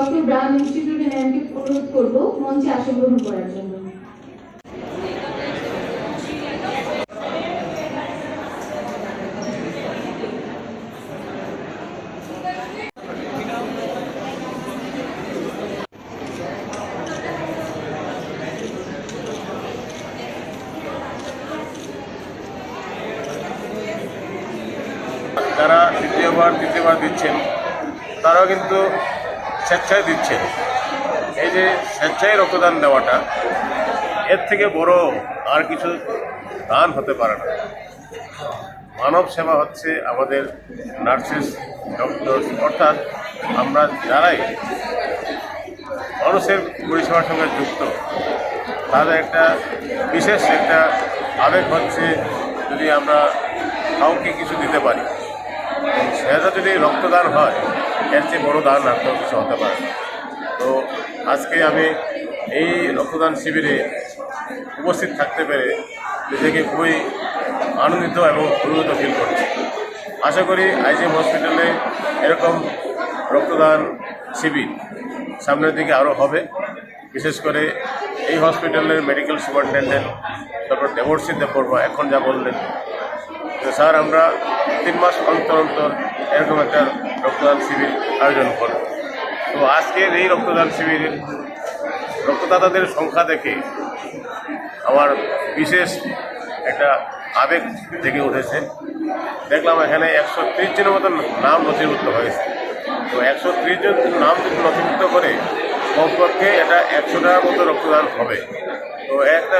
Doctor brown ইনস্টিটিউটের ম্যামকে অনুরোধ করব, মঞ্চে আসন গ্রহণ করার জন্য। যারা দ্বিতীয়বার, তৃতীয়বার দিচ্ছেন। তারাও কিন্তু স্বেচ্ছায় দিচ্ছে। এই যে স্বেচ্ছায় রক্তদান দেওয়াটা, এর থেকে বড় আর কিছু দান হতে পারে না। মানব সেবা হচ্ছে আমাদের নার্সেস ডক্টর অর্থাৎ আমরা যারাই মানুষের পরিষেবার সঙ্গে যুক্ত, তাদের একটা বিশেষ একটা আবেগ হচ্ছে যদি আমরা কাউকে কিছু দিতে পারি। সেটা যদি রক্তদান হয় এর চেয়ে বড় দান আর তো কিছু হতে পারে তো আজকে আমি এই রক্তদান শিবিরে উপস্থিত থাকতে পেরে নিজেকে খুবই আনন্দিত এবং অভিভূত ফিল করছি। আশা করি আইজিএম হসপিটালে এরকম রক্তদান শিবির সামনের দিকে আরও হবে। বিশেষ করে এই হসপিটালের medical superintendent doctor Debarshi Debbarma এখন যা বললেন স্যার, আমরা তিন মাস অন্তর অন্তর এরকম একটা রক্তদান শিবির আয়োজন করে। তো আজকের এই রক্তদান শিবিরের রক্তদাতাদের সংখ্যা দেখে আমার বিশেষ একটা আবেগ জেগে উঠেছে। দেখলাম এখানে একশো ত্রিশ জনের মতন নাম নথিভুক্ত হয়েছে। তো একশো ত্রিশ জন নাম নথিভুক্ত করে কমপক্ষে এটা একশো টাকার মতো রক্তদান হবে। তো একটা